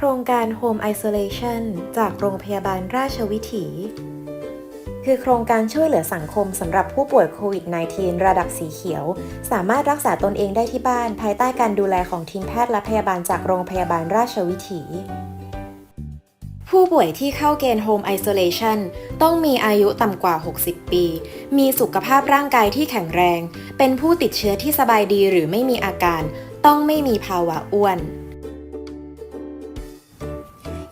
โครงการ Home Isolation จากโรงพยาบาลราชวิถี คือโครงการช่วยเหลือสังคมสำหรับผู้ป่วยโควิด -19 ระดับสีเขียว สามารถรักษาตนเองได้ที่บ้าน ภายใต้การดูแลของทีมแพทย์และพยาบาลจากโรงพยาบาลราชวิถีผู้ป่วยที่เข้าเกณฑ์ Home Isolation ต้องมีอายุต่ำกว่า 60 ปี มีสุขภาพร่างกายที่แข็งแรง เป็นผู้ติดเชื้อที่สบายดีหรือไม่มีอาการ ต้องไม่มีภาวะอ้วน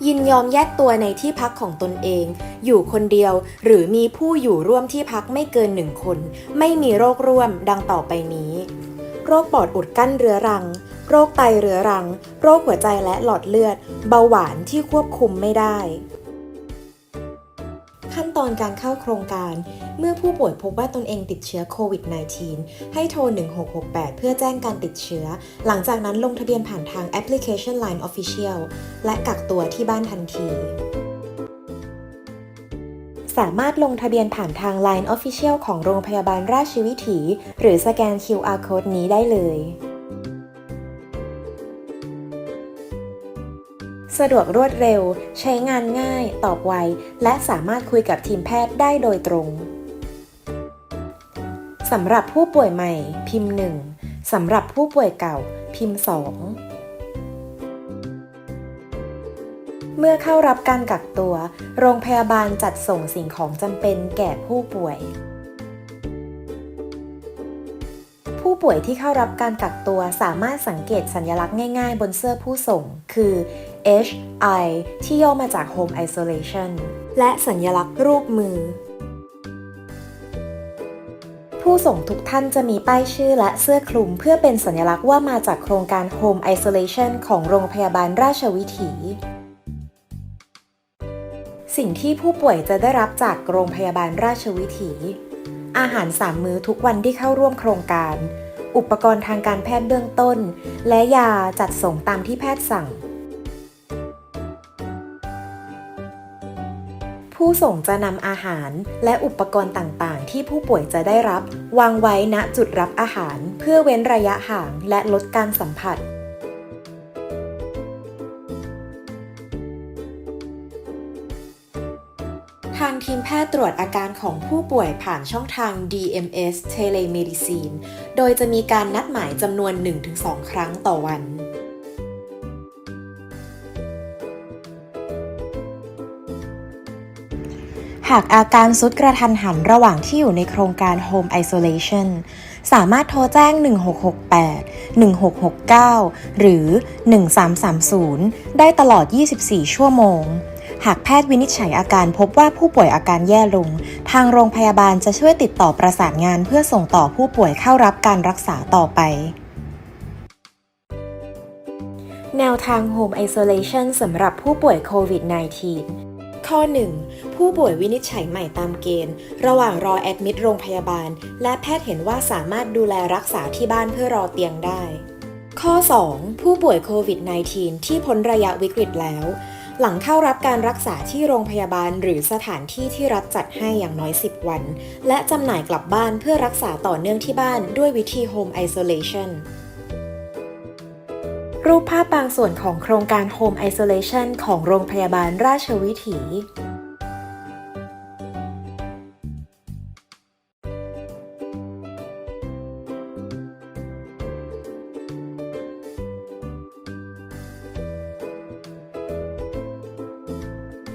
ยินยอมแยกตัวในที่พักของตนเอง อยู่คนเดียวหรือมีผู้อยู่ร่วมที่พักไม่เกินหนึ่งคน ไม่มีโรคร่วมดังต่อไปนี้ โรคปอดอุดกั้นเรื้อรัง โรคไตเรื้อรัง โรคหัวใจและหลอดเลือด เบาหวานที่ควบคุมไม่ได้ ขั้นตอนการเข้าโครงการ เมื่อผู้ป่วยพบว่าตนเองติดเชื้อโควิด -19 ให้โทร 1668 เพื่อแจ้งการติดเชื้อ หลังจากนั้นลงทะเบียนผ่านทางแอปพลิเคชัน Line Official และกักตัวที่บ้านทันที สามารถลงทะเบียนผ่านทาง Line Official ของโรงพยาบาลราชวิถี หรือสแกน QR Code นี้ได้เลย สะดวกรวดเร็ว ใช้งานง่าย ตอบไว และสามารถคุยกับทีมแพทย์ได้โดยตรงสำหรับผู้ป่วยใหม่ พิมพ์ 1สำหรับผู้ป่วยเก่า พิมพ์ 2 เมื่อเข้ารับการกักตัว โรงพยาบาลจัดส่งสิ่งของจำเป็นแก่ผู้ป่วย ผู้ป่วยที่เข้ารับการกักตัวสามารถสังเกตสัญลักษณ์ง่ายๆ บนเสื้อผู้ส่ง คือ H I ที่ย่อมาจาก Home Isolation และสัญลักษณ์รูปมือ ผู้ส่งทุกท่านจะมีป้ายชื่อและเสื้อคลุม เพื่อเป็นสัญลักษณ์ว่ามาจากโครงการ Home Isolation ของโรงพยาบาลราชวิถี สิ่งที่ผู้ป่วยจะได้รับจากโรงพยาบาลราชวิถี อาหารสามมื้อทุกวันที่เข้าร่วมโครงการ อุปกรณ์ทางการแพทย์เบื้องต้น และยาจัดส่งตามที่แพทย์สั่ง ผู้ส่งจะนำอาหารและอุปกรณ์ต่างๆ ที่ผู้ป่วยจะได้รับ วางไว้ณจุดรับอาหาร เพื่อเว้นระยะห่างและลดการสัมผัส ทางทีมแพทย์ตรวจอาการของผู้ป่วยผ่านช่องทาง DMS Telemedicine โดยจะมีการนัดหมายจำนวน 1-2 ครั้งต่อวันหากอาการสุดกระทันหันระหว่างที่อยู่ในโครงการ Home Isolation สามารถโทรแจ้ง 1668 1669 หรือ 1330 ได้ตลอด 24 ชั่วโมง หากแพทย์วินิจฉัยอาการพบว่าผู้ป่วยอาการแย่ลง ทางโรงพยาบาลจะช่วยติดต่อประสานงานเพื่อส่งต่อผู้ป่วยเข้ารับการรักษาต่อไป แนวทาง Home Isolation สำหรับผู้ป่วยโควิด -19 ข้อ 1. ผู้ป่วยวินิจฉัยใหม่ตามเกณฑ์ ระหว่างรอแอดมิดโรงพยาบาล และแพทย์เห็นว่าสามารถดูแลรักษาที่บ้านเพื่อรอเตียงได้ข้อ 2. ผู้ป่วยโควิด -19 ที่พ้นระยะวิกฤตแล้ว หลังเข้ารับการรักษาที่โรงพยาบาล หรือสถานที่ที่รัฐจัดให้อย่างน้อย 10 วัน และจำหน่ายกลับบ้านเพื่อรักษาต่อเนื่องที่บ้านด้วยวิธี Home Isolation รูปภาพบางส่วนของโครงการ Home Isolation ของโรงพยาบาลราชวิถี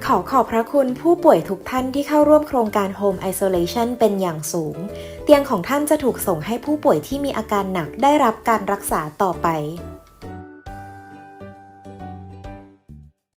ขอขอบพระคุณผู้ป่วยทุกท่านที่เข้าร่วมโครงการ Home Isolation เป็นอย่างสูง เตียงของท่านจะถูกส่งให้ผู้ป่วยที่มีอาการหนักได้รับการรักษาต่อไป